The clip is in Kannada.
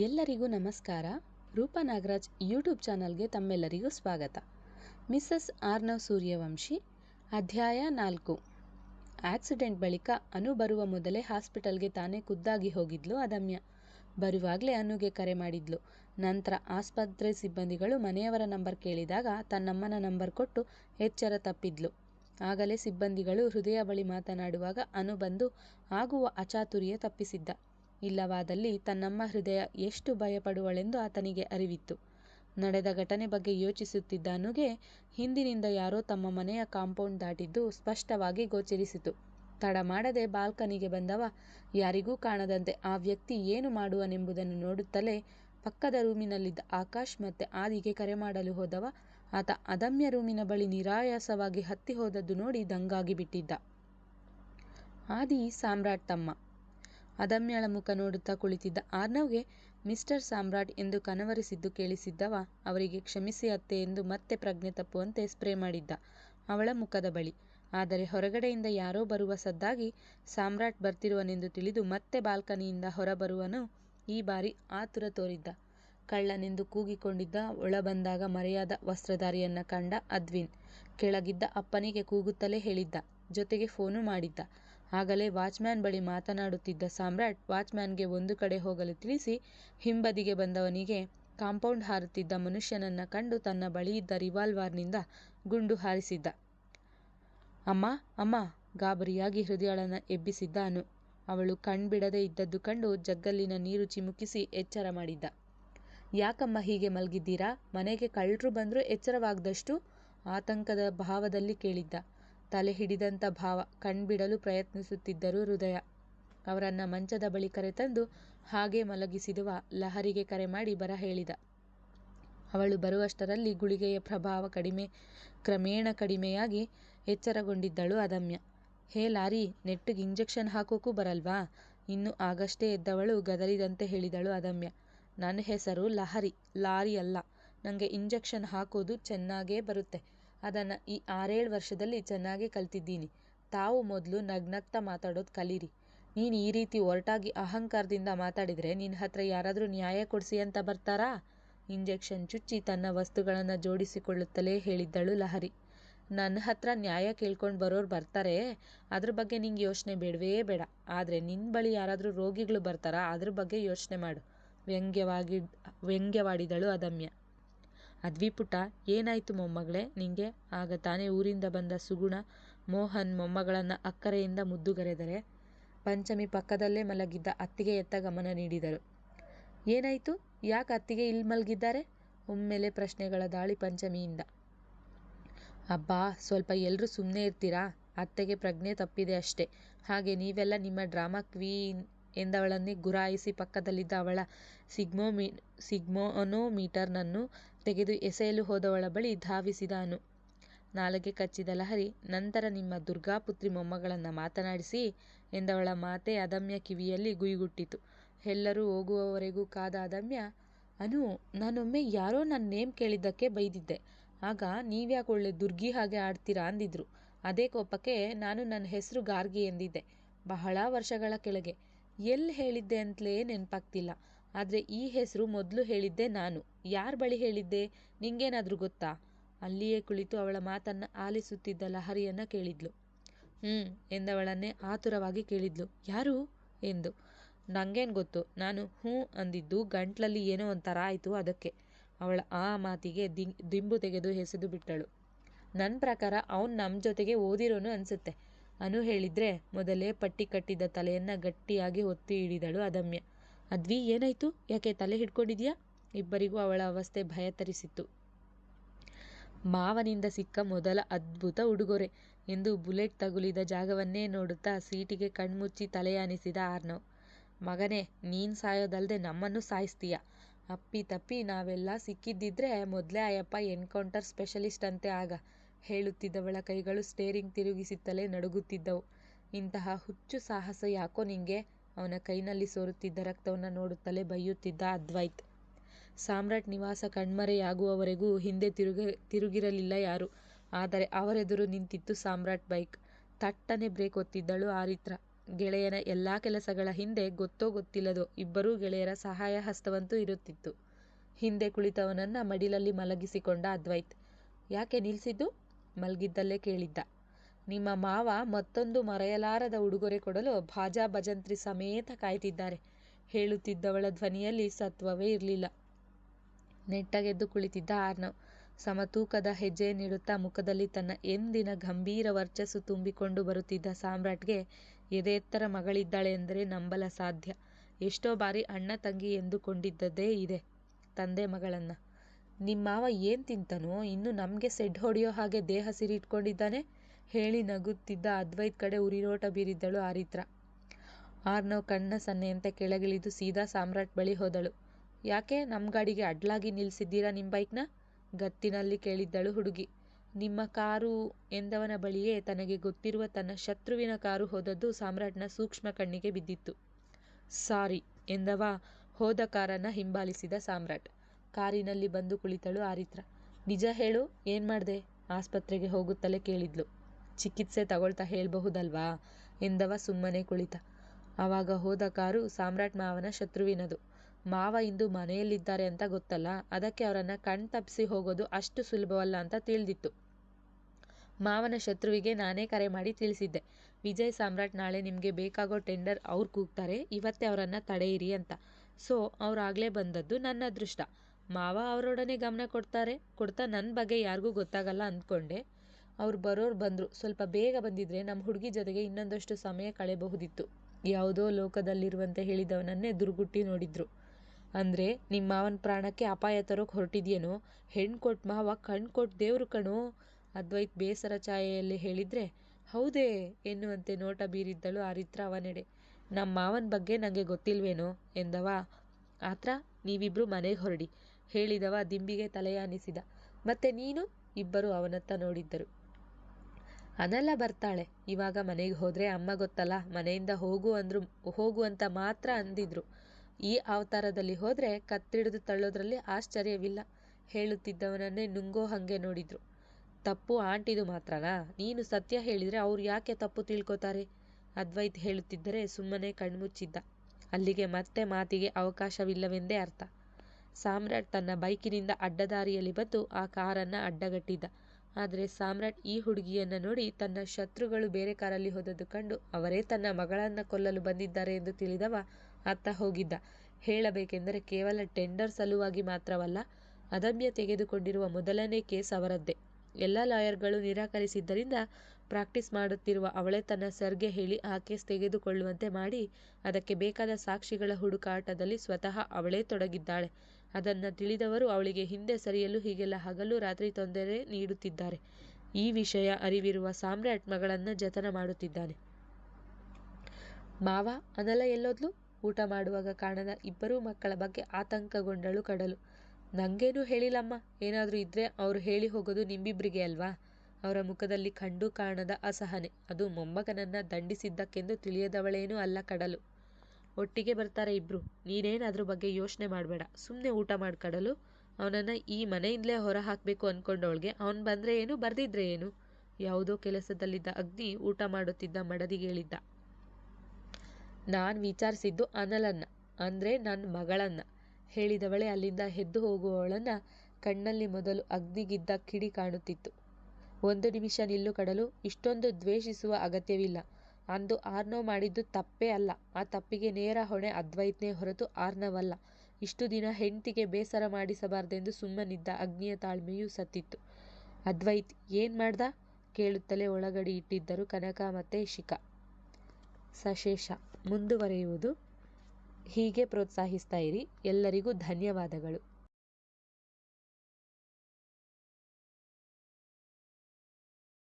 ಎಲ್ಲರಿಗೂ ನಮಸ್ಕಾರ. ರೂಪಾ ನಾಗರಾಜ್ ಯೂಟ್ಯೂಬ್ ಚಾನಲ್ಗೆ ತಮ್ಮೆಲ್ಲರಿಗೂ ಸ್ವಾಗತ. ಮಿಸ್ಸಸ್ ಆರ್ನವ್ ಸೂರ್ಯವಂಶಿ, ಅಧ್ಯಾಯ ನಾಲ್ಕು. ಆಕ್ಸಿಡೆಂಟ್ ಬಳಿಕ ಅನು ಬರುವ ಮೊದಲೇ ಹಾಸ್ಪಿಟಲ್ಗೆ ತಾನೇ ಖುದ್ದಾಗಿ ಹೋಗಿದ್ಲು ಅದಮ್ಯ. ಬರುವಾಗಲೇ ಅನುಗೆ ಕರೆ ಮಾಡಿದ್ಲು. ನಂತರ ಆಸ್ಪತ್ರೆ ಸಿಬ್ಬಂದಿಗಳು ಮನೆಯವರ ನಂಬರ್ ಕೇಳಿದಾಗ ತನ್ನಮ್ಮನ ನಂಬರ್ ಕೊಟ್ಟು ಎಚ್ಚರ ತಪ್ಪಿದ್ಲು. ಆಗಲೇ ಸಿಬ್ಬಂದಿಗಳು ಹೃದಯ ಬಳಿ ಮಾತನಾಡುವಾಗ ಅನು ಬಂದು ಆಗುವ ಅಚಾತುರ್ಯ ತಪ್ಪಿಸಿದ್ದ. ಇಲ್ಲವಾದಲ್ಲಿ ತನ್ನಮ್ಮ ಹೃದಯ ಎಷ್ಟು ಭಯಪಡುವಳೆಂದು ಆತನಿಗೆ ಅರಿವಿತ್ತು. ನಡೆದ ಘಟನೆ ಬಗ್ಗೆ ಯೋಚಿಸುತ್ತಿದ್ದ ಅನುಗೆ ಹಿಂದಿನಿಂದ ಯಾರೋ ತಮ್ಮ ಮನೆಯ ಕಾಂಪೌಂಡ್ ದಾಟಿದ್ದು ಸ್ಪಷ್ಟವಾಗಿ ಗೋಚರಿಸಿತು. ತಡ ಮಾಡದೆ ಬಾಲ್ಕನಿಗೆ ಬಂದವ, ಯಾರಿಗೂ ಕಾಣದಂತೆ ಆ ವ್ಯಕ್ತಿ ಏನು ಮಾಡುವನೆಂಬುದನ್ನು ನೋಡುತ್ತಲೇ ಪಕ್ಕದ ರೂಮಿನಲ್ಲಿದ್ದ ಆಕಾಶ್ ಮತ್ತೆ ಆದಿಗೆ ಕರೆ ಮಾಡಲು ಹೋದವ, ಆತ ಅದಮ್ಯ ರೂಮಿನ ಬಳಿ ನಿರಾಯಾಸವಾಗಿ ಹತ್ತಿ ಹೋದದ್ದು ನೋಡಿ ದಂಗಾಗಿ ಬಿಟ್ಟಿದ್ದ ಆದಿ ಸಾಮ್ರಾಟ್ ತಮ್ಮ ಅದಮ್ಯಳ ಮುಖ ನೋಡುತ್ತಾ ಕುಳಿತಿದ್ದ ಆರ್ನವ್ಗೆ ಮಿಸ್ಟರ್ ಸಾಮ್ರಾಟ್ ಎಂದು ಕನವರಿಸಿದ್ದು ಕೇಳಿಸಿದ್ದವ? ಅವರಿಗೆ ಕ್ಷಮಿಸಿ ಅತ್ತೆ ಎಂದು ಮತ್ತೆ ಪ್ರಜ್ಞೆ ತಪ್ಪುವಂತೆ ಸ್ಪ್ರೇ ಮಾಡಿದ್ದ ಅವಳ ಮುಖದ ಬಳಿ. ಆದರೆ ಹೊರಗಡೆಯಿಂದ ಯಾರೋ ಬರುವ ಸದ್ದಾಗಿ ಸಾಮ್ರಾಟ್ ಬರ್ತಿರುವನೆಂದು ತಿಳಿದು ಮತ್ತೆ ಬಾಲ್ಕನಿಯಿಂದ ಹೊರಬರುವನು ಈ ಬಾರಿ ಆತುರ ತೋರಿದ್ದ. ಕಳ್ಳನೆಂದು ಕೂಗಿಕೊಂಡಿದ್ದ ಒಳ ಬಂದಾಗ ಮರೆಯಾದ ವಸ್ತ್ರಧಾರಿಯನ್ನ ಕಂಡ ಅದ್ವಿನ್. ಕೆಳಗಿದ್ದ ಅಪ್ಪನಿಗೆ ಕೂಗುತ್ತಲೇ ಹೇಳಿದ್ದ. ಜೊತೆಗೆ ಫೋನು ಮಾಡಿದ್ದ. ಆಗಲೇ ವಾಚ್ಮ್ಯಾನ್ ಬಳಿ ಮಾತನಾಡುತ್ತಿದ್ದ ಸಾಮ್ರಾಟ್ ವಾಚ್ಮ್ಯಾನ್ಗೆ ಒಂದು ಕಡೆ ಹೋಗಲು ತಿಳಿಸಿ, ಹಿಂಬದಿಗೆ ಬಂದವನಿಗೆ ಕಾಂಪೌಂಡ್ ಹಾರುತ್ತಿದ್ದ ಮನುಷ್ಯನನ್ನ ಕಂಡು ತನ್ನ ಬಳಿಯಿದ್ದ ರಿವಾಲ್ವಾರ್ನಿಂದ ಗುಂಡು ಹಾರಿಸಿದ್ದ. ಅಮ್ಮ ಅಮ್ಮ, ಗಾಬರಿಯಾಗಿ ಹೃದಯಳನ್ನ ಎಬ್ಬಿಸಿದ್ದ ಅನು ಅವಳು ಕಣ್ಬಿಡದೆ ಇದ್ದದ್ದು ಕಂಡು ಜಗ್ಗಲ್ಲಿನ ನೀರು ಚಿಮುಕಿಸಿ ಎಚ್ಚರ ಮಾಡಿದ್ದ. ಯಾಕಮ್ಮ ಹೀಗೆ ಮಲಗಿದ್ದೀರಾ? ಮನೆಗೆ ಕಳ್ಳರು ಬಂದರೂ ಎಚ್ಚರವಾಗದಷ್ಟು? ಆತಂಕದ ಭಾವದಲ್ಲಿ ಕೇಳಿದ್ದ. ತಲೆ ಹಿಡಿದಂಥ ಭಾವ ಕಣ್ಬಿಡಲು ಪ್ರಯತ್ನಿಸುತ್ತಿದ್ದರು ಹೃದಯ. ಅವರನ್ನ ಮಂಚದ ಬಳಿ ಕರೆತಂದು ಹಾಗೆ ಮಲಗಿಸಿದುವ ಲಹರಿಗೆ ಕರೆ ಮಾಡಿ ಬರ ಹೇಳಿದ. ಅವಳು ಬರುವಷ್ಟರಲ್ಲಿ ಗುಳಿಗೆಯ ಪ್ರಭಾವ ಕಡಿಮೆ, ಕ್ರಮೇಣ ಕಡಿಮೆಯಾಗಿ ಎಚ್ಚರಗೊಂಡಿದ್ದಳು ಅದಮ್ಯ ಹೇ ಲಾರಿ, ನೆಟ್ಟಿಗೆ ಇಂಜೆಕ್ಷನ್ ಹಾಕೋಕ್ಕೂ ಬರಲ್ವಾ? ಇನ್ನು ಆಗಷ್ಟೇ ಎದ್ದವಳು ಗದರಿದಂತೆ ಹೇಳಿದಳು ಅದಮ್ಯ ನನ್ನ ಹೆಸರು ಲಹರಿ, ಲಾರಿ ಅಲ್ಲ. ನನಗೆ ಇಂಜೆಕ್ಷನ್ ಹಾಕೋದು ಚೆನ್ನಾಗೇ ಬರುತ್ತೆ. ಅದನ್ನು ಈ ಆರೇಳು ವರ್ಷದಲ್ಲಿ ಚೆನ್ನಾಗಿ ಕಲ್ತಿದ್ದೀನಿ. ತಾವು ಮೊದಲು ನಗ್ನಗ್ತಾ ಮಾತಾಡೋದು ಕಲೀರಿ. ನೀನು ಈ ರೀತಿ ಒರಟಾಗಿ ಅಹಂಕಾರದಿಂದ ಮಾತಾಡಿದರೆ ನಿನ್ನ ಹತ್ರ ಯಾರಾದರೂ ನ್ಯಾಯ ಕೊಡಿಸಿ ಅಂತ ಬರ್ತಾರಾ? ಇಂಜೆಕ್ಷನ್ ಚುಚ್ಚಿ ತನ್ನ ವಸ್ತುಗಳನ್ನು ಜೋಡಿಸಿಕೊಳ್ಳುತ್ತಲೇ ಹೇಳಿದ್ದಳು ಲಹರಿ. ನನ್ನ ಹತ್ರ ನ್ಯಾಯ ಕೇಳ್ಕೊಂಡು ಬರೋರು ಬರ್ತಾರೆ. ಅದ್ರ ಬಗ್ಗೆ ನಿಂಗೆ ಯೋಚನೆ ಬೇಡವೇ ಬೇಡ. ಆದರೆ ನಿನ್ನ ಬಳಿ ಯಾರಾದರೂ ರೋಗಿಗಳು ಬರ್ತಾರಾ? ಅದ್ರ ಬಗ್ಗೆ ಯೋಚನೆ ಮಾಡು. ವ್ಯಂಗ್ಯವಾಗಿ ವ್ಯಂಗ್ಯವಾಡಿದಳು ಅದಮ್ಯ. ಅದ್ವಿಪುಟ, ಏನಾಯಿತು ಮೊಮ್ಮಗಳೇ? ನಿಂಗೆ? ಆಗ ತಾನೇ ಊರಿಂದ ಬಂದ ಸುಗುಣ ಮೋಹನ್ ಮೊಮ್ಮಗಳನ್ನು ಅಕ್ಕರೆಯಿಂದ ಮುದ್ದುಗರೆದರೆ. ಪಂಚಮಿ ಪಕ್ಕದಲ್ಲೇ ಮಲಗಿದ್ದ ಅತ್ತಿಗೆ ಎತ್ತ ಗಮನ ನೀಡಿದರು. ಏನಾಯಿತು? ಯಾಕೆ ಅತ್ತಿಗೆ ಇಲ್ಲಿ ಮಲಗಿದ್ದಾರೆ? ಒಮ್ಮೆಲೆ ಪ್ರಶ್ನೆಗಳ ದಾಳಿ ಪಂಚಮಿಯಿಂದ. ಅಬ್ಬಾ, ಸ್ವಲ್ಪ ಎಲ್ಲರೂ ಸುಮ್ಮನೆ ಇರ್ತೀರಾ? ಅತ್ತೆಗೆ ಪ್ರಜ್ಞೆ ತಪ್ಪಿದೆ ಅಷ್ಟೇ. ಹಾಗೆ ನೀವೆಲ್ಲ ನಿಮ್ಮ ಡ್ರಾಮಾ ಕ್ವೀನ್ ಎಂದವಳನ್ನೇ ಗುರಾಯಿಸಿ ಪಕ್ಕದಲ್ಲಿದ್ದ ಅವಳ ಮೀಟರ್ ಸಿಗ್ಮೋನೋಮೀಟರ್ನನ್ನು ತೆಗೆದು ಎಸೆಯಲು ಹೋದವಳ ಬಳಿ ಧಾವಿಸಿದ ಅನು ನಾಲಗೆ ಕಚ್ಚಿದ ಲಹರಿ, ನಂತರ ನಿಮ್ಮ ದುರ್ಗಾಪುತ್ರಿ ಮೊಮ್ಮಗಳನ್ನು ಮಾತನಾಡಿಸಿ ಎಂದವಳ ಮಾತೆ ಅದಮ್ಯ ಕಿವಿಯಲ್ಲಿ ಗುಯ್ಗುಟ್ಟಿತು. ಎಲ್ಲರೂ ಹೋಗುವವರೆಗೂ ಕಾದ ಅದಮ್ಯ, ಅನು, ನಾನೊಮ್ಮೆ ಯಾರೋ ನನ್ನ ನೇಮ್ ಕೇಳಿದ್ದಕ್ಕೆ ಬೈದಿದ್ದೆ. ಆಗ ನೀವ್ಯಾಕೆ ಒಳ್ಳೆ ದುರ್ಗಿ ಹಾಗೆ ಆಡ್ತೀರಾ ಅಂದಿದ್ರು. ಅದೇ ಕೋಪಕ್ಕೆ ನಾನು ನನ್ನ ಹೆಸರು ಗಾರ್ಗಿ ಎಂದಿದ್ದೆ. ಬಹಳ ವರ್ಷಗಳ ಕೆಳಗೆ. ಎಲ್ಲಿ ಹೇಳಿದ್ದೆ ಅಂತಲೇ ನೆನಪಾಗ್ತಿಲ್ಲ. ಆದರೆ ಈ ಹೆಸರು ಮೊದಲು ಹೇಳಿದ್ದೆ ನಾನು. ಯಾರ ಬಳಿ ಹೇಳಿದ್ದೆ? ನಿಂಗೇನಾದರೂ ಗೊತ್ತಾ? ಅಲ್ಲಿಯೇ ಕುಳಿತು ಅವಳ ಮಾತನ್ನು ಆಲಿಸುತ್ತಿದ್ದ ಲಹರಿಯನ್ನು ಕೇಳಿದ್ಲು. ಹ್ಞೂ ಎಂದವಳನ್ನೇ ಆತುರವಾಗಿ ಕೇಳಿದ್ಲು. ಯಾರು? ಎಂದು. ನಂಗೇನು ಗೊತ್ತು. ನಾನು ಹ್ಞೂ ಅಂದಿದ್ದು ಗಂಟ್ಲಲ್ಲಿ ಏನೋ ಒಂಥರ ಆಯಿತು ಅದಕ್ಕೆ. ಅವಳ ಆ ಮಾತಿಗೆ ದಿಂಬು ತೆಗೆದು ಎಸೆದು ಬಿಟ್ಟಳು. ನನ್ನ ಪ್ರಕಾರ ಅವನು ನಮ್ಮ ಜೊತೆಗೆ ಓದಿರೋನು ಅನಿಸುತ್ತೆ. ಅನು ಹೇಳಿದ್ರೆ, ಮೊದಲೇ ಪಟ್ಟಿ ಕಟ್ಟಿದ್ದ ತಲೆಯನ್ನ ಗಟ್ಟಿಯಾಗಿ ಒತ್ತಿ ಹಿಡಿದಳು ಅದಮ್ಯ. ಅದ್ವಿ, ಏನಾಯ್ತು? ಯಾಕೆ ತಲೆ ಹಿಡ್ಕೊಂಡಿದ್ಯಾ? ಇಬ್ಬರಿಗೂ ಅವಳ ಅವಸ್ಥೆ ಭಯ ತರಿಸಿತ್ತು ಮಾವನಿಂದ ಸಿಕ್ಕ ಮೊದಲ ಅದ್ಭುತ ಉಡುಗೊರೆ. ಎಂದು ಬುಲೆಟ್ ತಗುಲಿದ ಜಾಗವನ್ನೇ ನೋಡುತ್ತಾ ಸೀಟಿಗೆ ಕಣ್ಮುಚ್ಚಿ ತಲೆಯಾನಿಸಿದ ಆರ್ನವ್. ಮಗನೇ, ನೀನ್ ಸಾಯೋದಲ್ಲದೆ ನಮ್ಮನ್ನು ಸಾಯಿಸ್ತೀಯ? ಅಪ್ಪಿ ತಪ್ಪಿ ನಾವೆಲ್ಲ ಸಿಕ್ಕಿದ್ದಿದ್ರೆ ಮೊದಲೇ ಅಯ್ಯಪ್ಪ ಎನ್ಕೌಂಟರ್ ಸ್ಪೆಷಲಿಸ್ಟ್ ಅಂತೆ ಆಗ. ಹೇಳುತ್ತಿದ್ದವಳ ಕೈಗಳು ಸ್ಟೇರಿಂಗ್ ತಿರುಗಿಸುತ್ತಲೇ ನಡುಗುತ್ತಿದ್ದವು ಇಂತಹ ಹುಚ್ಚು ಸಾಹಸ ಯಾಕೋ ನಿಂಗೆ ಅವನ ಕೈನಲ್ಲಿ ಸೋರುತ್ತಿದ್ದ ರಕ್ತವನ್ನು ನೋಡುತ್ತಲೇ ಬೈಯುತ್ತಿದ್ದ ಅದ್ವೈತ್ ಸಾಮ್ರಾಟ್ ನಿವಾಸ ಕಣ್ಮರೆಯಾಗುವವರೆಗೂ ಹಿಂದೆ ತಿರುಗಿ, ತಿರುಗಿರಲಿಲ್ಲ ಯಾರು ಆದರೆ ಅವರೆದುರು ನಿಂತಿತ್ತು ಸಾಮ್ರಾಟ್ ಬೈಕ್ ತಟ್ಟನೆ ಬ್ರೇಕ್ ಒತ್ತಿದ್ದಳು ಆರಿತ್ರ ಗೆಳೆಯನ ಎಲ್ಲ ಕೆಲಸಗಳ ಹಿಂದೆ ಗೊತ್ತೋ ಗೊತ್ತಿಲ್ಲದೋ ಇಬ್ಬರೂ ಗೆಳೆಯರ ಸಹಾಯ ಹಸ್ತವಂತೂ ಇರುತ್ತಿತ್ತು. ಹಿಂದೆ ಕುಳಿತವನನ್ನ ಮಡಿಲಲ್ಲಿ ಮಲಗಿಸಿಕೊಂಡ ಅದ್ವೈತ್. ಯಾಕೆ ನಿಲ್ಸಿದ್ದು? ಮಲ್ಗಿದ್ದಲ್ಲೇ ಕೇಳಿದ್ದ. ನಿಮ್ಮ ಮಾವ ಮತ್ತೊಂದು ಮರೆಯಲಾರದ ಉಡುಗೊರೆ ಕೊಡಲು ಭಾಜಾ ಭಜಂತ್ರಿ ಸಮೇತ ಕಾಯ್ತಿದ್ದಾರೆ ಹೇಳುತ್ತಿದ್ದವಳ ಧ್ವನಿಯಲ್ಲಿ ಸತ್ವವೇ ಇರಲಿಲ್ಲ ನೆಟ್ಟಗೆದ್ದು ಕುಳಿತಿದ್ದ ಆರ್ನವ್ ಸಮತೂಕದ ಹೆಜ್ಜೆ ನೀಡುತ್ತಾ ಮುಖದಲ್ಲಿ ತನ್ನ ಎಂದಿನ ಗಂಭೀರ ವರ್ಚಸ್ಸು ತುಂಬಿಕೊಂಡು ಬರುತ್ತಿದ್ದ ಸಾಮ್ರಾಟ್ಗೆ ಎದೆತ್ತರ ಮಗಳಿದ್ದಾಳೆ ಎಂದರೆ ನಂಬಲಸಾಧ್ಯ. ಎಷ್ಟೋ ಬಾರಿ ಅಣ್ಣ ತಂಗಿ ಎಂದುಕೊಂಡಿದ್ದದ್ದೇ ಇದೆ, ತಂದೆ ಮಗಳನ್ನ. ನಿಮ್ಮಾವ ಏನು ತಿಂತನೋ ಇನ್ನು ನಮಗೆ ಸೆಡ್ ಹೊಡೆಯೋ ಹಾಗೆ ದೇಹ ಸಿರಿ ಇಟ್ಕೊಂಡಿದ್ದಾನೆ ಹೇಳಿ ನಗುತ್ತಿದ್ದ ಅದ್ವೈತ್ ಕಡೆ ಉರಿರೋಟ ಬೀರಿದ್ದಳು ಆರಿತ್ರ. ಆರ್ನವ್ ಕಣ್ಣ ಸನ್ನೆಯಂತೆ ಕೆಳಗಿಳಿದು ಸೀದಾ ಸಾಮ್ರಾಟ್ ಬಳಿ ಹೋದಳು. ಯಾಕೆ ನಮ್ ಗಾಡಿಗೆ ಅಡ್ಲಾಗಿ ನಿಲ್ಸಿದ್ದೀರ ನಿಮ್ ಬೈಕ್ನ? ಗತ್ತಿನಲ್ಲಿ ಕೇಳಿದ್ದಳು ಹುಡುಗಿ. ನಿಮ್ಮ ಕಾರು ಎಂದವನ ಬಳಿಯೇ ತನಗೆ ಗೊತ್ತಿರುವ ತನ್ನ ಶತ್ರುವಿನ ಕಾರು ಹೋದದ್ದು ಸಾಮ್ರಾಟ್ನ ಸೂಕ್ಷ್ಮ ಕಣ್ಣಿಗೆ ಬಿದ್ದಿತ್ತು. ಸಾರಿ ಎಂದವ ಹೋದ ಕಾರನ್ನ ಹಿಂಬಾಲಿಸಿದ ಸಾಮ್ರಾಟ್. ಕಾರಿನಲ್ಲಿ ಬಂದು ಕುಳಿತಳು ಆರಿತ್ರ. ನಿಜ ಹೇಳು, ಏನ್ ಮಾಡ್ದೆ? ಆಸ್ಪತ್ರೆಗೆ ಹೋಗುತ್ತಲೇ ಕೇಳಿದ್ಲು. ಚಿಕಿತ್ಸೆ ತಗೊಳ್ತಾ ಹೇಳ್ಬಹುದಲ್ವಾ ಎಂದವ ಸುಮ್ಮನೆ ಕುಳಿತ. ಅವಾಗ ಹೋದ ಕಾರು ಸಾಮ್ರಾಟ್ ಮಾವನ ಶತ್ರುವಿನದು. ಮಾವ ಇಂದು ಮನೆಯಲ್ಲಿದ್ದಾರೆ ಅಂತ ಗೊತ್ತಲ್ಲ, ಅದಕ್ಕೆ ಅವ್ರನ್ನ ಕಣ್ತಪ್ಸಿ ಹೋಗೋದು ಅಷ್ಟು ಸುಲಭವಲ್ಲ ಅಂತ ತಿಳ್ದಿತ್ತು. ಮಾವನ ಶತ್ರುವಿಗೆ ನಾನೇ ಕರೆ ಮಾಡಿ ತಿಳಿಸಿದ್ದೆ ವಿಜಯ್ ಸಾಮ್ರಾಟ್ ನಾಳೆ ನಿಮ್ಗೆ ಬೇಕಾಗೋ ಟೆಂಡರ್ ಅವ್ರು ಕೂಗ್ತಾರೆ, ಇವತ್ತೇ ಅವ್ರನ್ನ ತಡೆಯಿರಿ ಅಂತ. ಸೋ ಅವ್ರಾಗ್ಲೇ ಬಂದದ್ದು ನನ್ನ ಅದೃಷ್ಟ. ಮಾವ ಅವರೊಡನೆ ಗಮನ ಕೊಡ್ತಾರೆ, ಕೊಡ್ತಾ ನನ್ನ ಬಗ್ಗೆ ಯಾರಿಗೂ ಗೊತ್ತಾಗಲ್ಲ ಅಂದ್ಕೊಂಡೆ. ಅವ್ರು ಬರೋರು ಬಂದರು ಸ್ವಲ್ಪ ಬೇಗ ಬಂದಿದ್ರೆ ನಮ್ಮ ಹುಡುಗಿ ಜೊತೆಗೆ ಇನ್ನೊಂದಷ್ಟು ಸಮಯ ಕಳೆಯಬಹುದಿತ್ತು ಯಾವುದೋ ಲೋಕದಲ್ಲಿರುವಂತೆ ಹೇಳಿದವನನ್ನೇ ದುರ್ಗುಟ್ಟಿ ನೋಡಿದ್ರು. ಅಂದರೆ ನಿಮ್ಮ ಮಾವನ ಪ್ರಾಣಕ್ಕೆ ಅಪಾಯ ತರೋಕೆ ಹೊರಟಿದ್ಯೇನೋ ಹೆಣ್ಣು ಕೊಟ್ಟು ಮಾವ ಕಣ್ಣು ಕೊಟ್ಟು ದೇವ್ರು ಕಣೋ ಅದ್ವೈತ್ ಬೇಸರ ಛಾಯೆಯಲ್ಲಿ ಹೇಳಿದರೆ, ಹೌದೇ ಎನ್ನುವಂತೆ ನೋಟ ಬೀರಿದ್ದಳು ಆರಿತ್ರ ಅವನೆಡೆ. ನಮ್ಮ ಮಾವನ ಬಗ್ಗೆ ನನಗೆ ಗೊತ್ತಿಲ್ವೇನೋ ಎಂದವ ಆತ್ರ, ನೀವಿಬ್ರೂ ಮನೆಗೆ ಹೊರ್ಡಿ ಹೇಳಿದವ ದಿಂಬಿಗೆ ತಲೆಯಾನಿಸಿದ. ಮತ್ತೆ ನೀನು? ಇಬ್ಬರೂ ಅವನತ್ತ ನೋಡಿದ್ದರು ಅನಲ್ಲ ಬರ್ತಾಳೆ ಇವಾಗ ಮನೆಗ್ ಹೋದ್ರೆ ಅಮ್ಮ ಗೊತ್ತಲ್ಲ, ಮನೆಯಿಂದ ಹೋಗು ಅಂದ್ರು ಹೋಗು ಅಂತ ಮಾತ್ರ ಅಂದಿದ್ರು. ಈ ಅವತಾರದಲ್ಲಿ ಹೋದ್ರೆ ಕತ್ತಿಡ್ದು ತಳ್ಳೋದ್ರಲ್ಲಿ ಆಶ್ಚರ್ಯವಿಲ್ಲ ಹೇಳುತ್ತಿದ್ದವನನ್ನೇ ನುಂಗೋ ಹಂಗೆ ನೋಡಿದ್ರು. ತಪ್ಪು ಆಂಟಿದು ಮಾತ್ರನಾ? ನೀನು ಸತ್ಯ ಹೇಳಿದ್ರೆ ಅವ್ರು ಯಾಕೆ ತಪ್ಪು ತಿಳ್ಕೋತಾರೆ ಅದ್ವೈತ್ ಹೇಳುತ್ತಿದ್ದರೆ ಸುಮ್ಮನೆ ಕಣ್ಮುಚ್ಚಿದ್ದ. ಅಲ್ಲಿಗೆ ಮತ್ತೆ ಮಾತಿಗೆ ಅವಕಾಶವಿಲ್ಲವೆಂದೇ ಅರ್ಥ. ಸಾಮ್ರಾಟ್ ತನ್ನ ಬೈಕಿನಿಂದ ಅಡ್ಡದಾರಿಯಲ್ಲಿ ಬಂದು ಆ ಕಾರನ್ನ ಅಡ್ಡಗಟ್ಟಿದ್ದ. ಆದರೆ ಸಾಮ್ರಾಟ್ ಈ ಹುಡುಗಿಯನ್ನು ನೋಡಿ ತನ್ನ ಶತ್ರುಗಳು ಬೇರೆ ಕಾರಲ್ಲಿ ಹೋದದ್ದು ಕಂಡು ಅವರೇ ತನ್ನ ಮಗಳನ್ನ ಕೊಲ್ಲಲು ಬಂದಿದ್ದಾರೆ ಎಂದು ತಿಳಿದವ ಅತ್ತ ಹೋಗಿದ್ದ. ಹೇಳಬೇಕೆಂದರೆ ಕೇವಲ ಟೆಂಡರ್ ಸಲುವಾಗಿ ಮಾತ್ರವಲ್ಲ, ಅದಮ್ಯ ತೆಗೆದುಕೊಂಡಿರುವ ಮೊದಲನೇ ಕೇಸ್ ಅವರದ್ದೇ. ಎಲ್ಲ ಲಾಯರ್ಗಳು ನಿರಾಕರಿಸಿದ್ದರಿಂದ ಪ್ರಾಕ್ಟೀಸ್ ಮಾಡುತ್ತಿರುವ ಅವಳೇ ತನ್ನ ಸರ್ಗೆ ಹೇಳಿ ಆ ಕೇಸ್ ತೆಗೆದುಕೊಳ್ಳುವಂತೆ ಮಾಡಿ, ಅದಕ್ಕೆ ಬೇಕಾದ ಸಾಕ್ಷಿಗಳ ಹುಡುಕಾಟದಲ್ಲಿ ಸ್ವತಃ ಅವಳೇ ತೊಡಗಿದ್ದಾಳೆ. ಅದನ್ನ ತಿಳಿದವರು ಅವಳಿಗೆ ಹಿಂದೆ ಸರಿಯಲು ಹೀಗೆಲ್ಲ ಹಗಲು ರಾತ್ರಿ ತೊಂದರೆ ನೀಡುತ್ತಿದ್ದಾರೆ. ಈ ವಿಷಯ ಅರಿವಿರುವ ಸಾಮ್ರಾಟ್ ಮಗಳನ್ನ ಜತನ ಮಾಡುತ್ತಿದ್ದಾನೆ. ಮಾವ, ಅನಲ ಎಲ್ಲೋದ್ಲು? ಊಟ ಮಾಡುವಾಗ ಕಾಣದ ಇಬ್ಬರೂ ಮಕ್ಕಳ ಬಗ್ಗೆ ಆತಂಕಗೊಂಡಳು ಕಡಲು. ನಂಗೇನೂ ಹೇಳಿಲ್ಲಮ್ಮ, ಏನಾದ್ರೂ ಇದ್ರೆ ಅವ್ರು ಹೇಳಿ ಹೋಗೋದು ನಿಂಬಿಬ್ರಿಗೆ ಅಲ್ವಾ ಅವರ ಮುಖದಲ್ಲಿ ಕಂಡು ಕಾಣದ ಅಸಹನೆ. ಅದು ಮೊಮ್ಮಗನನ್ನ ದಂಡಿಸಿದ್ದಕ್ಕೆಂದು ತಿಳಿಯದವಳೇನೂ ಅಲ್ಲ ಕಡಲು. ಒಟ್ಟಿಗೆ ಬರ್ತಾರೆ ಇಬ್ರು. ನೀನೇನು ಬಗ್ಗೆ ಯೋಚನೆ ಮಾಡಬೇಡ. ಸುಮ್ಮನೆ ಊಟ ಮಾಡ್ಕಡಲು. ಅವನನ್ನು ಈ ಮನೆಯಿಂದಲೇ ಹೊರ ಹಾಕ್ಬೇಕು ಅಂದ್ಕೊಂಡವಳಿಗೆ ಅವನು ಬಂದ್ರೆ ಏನು, ಬರ್ದಿದ್ರೆ ಏನು? ಯಾವುದೋ ಕೆಲಸದಲ್ಲಿದ್ದ ಅಗ್ನಿ ಊಟ ಮಾಡುತ್ತಿದ್ದ ಮಡದಿಗೆ ಹೇಳಿದ್ದ ನಾನ್ ವಿಚಾರಿಸಿದ್ದು ಅನಲನ್ನ, ಅಂದ್ರೆ ನನ್ನ ಮಗಳನ್ನ. ಹೇಳಿದವಳೆ ಅಲ್ಲಿಂದ ಎದ್ದು ಹೋಗುವವಳನ್ನ ಕಣ್ಣಲ್ಲಿ ಮೊದಲು ಅಗ್ನಿಗಿದ್ದ ಕಿಡಿ ಕಾಣುತ್ತಿತ್ತು. ಒಂದು ನಿಮಿಷ ನಿಲ್ಲು ಕಡಲು ಇಷ್ಟೊಂದು ದ್ವೇಷಿಸುವ ಅಗತ್ಯವಿಲ್ಲ. ಅಂದು ಆರ್ನೋ ಮಾಡಿದ್ದು ತಪ್ಪೇ ಅಲ್ಲ ಆ ತಪ್ಪಿಗೆ ನೇರ ಹೊಣೆ ಅದ್ವೈತ್ನೇ ಹೊರತು ಆರ್ನವಲ್ಲ. ಇಷ್ಟು ದಿನ ಹೆಂಡ್ತಿಗೆ ಬೇಸರ ಮಾಡಿಸಬಾರ್ದೆಂದು ಸುಮ್ಮನಿದ್ದ ಅಗ್ನಿಯ ತಾಳ್ಮೆಯೂ ಸತ್ತಿತ್ತು. ಅದ್ವೈತ್, ಏನ್ ಮಾಡ್ದ? ಕೇಳುತ್ತಲೇ ಒಳಗಡೆ ಇಟ್ಟಿದ್ದರು ಕನಕ ಮತ್ತೆ ಶಿಕ ಸಶೇಷ, ಮುಂದುವರೆಯುವುದು ಹೀಗೆ ಪ್ರೋತ್ಸಾಹಿಸ್ತಾ ಇರಿ ಎಲ್ಲರಿಗೂ ಧನ್ಯವಾದಗಳು.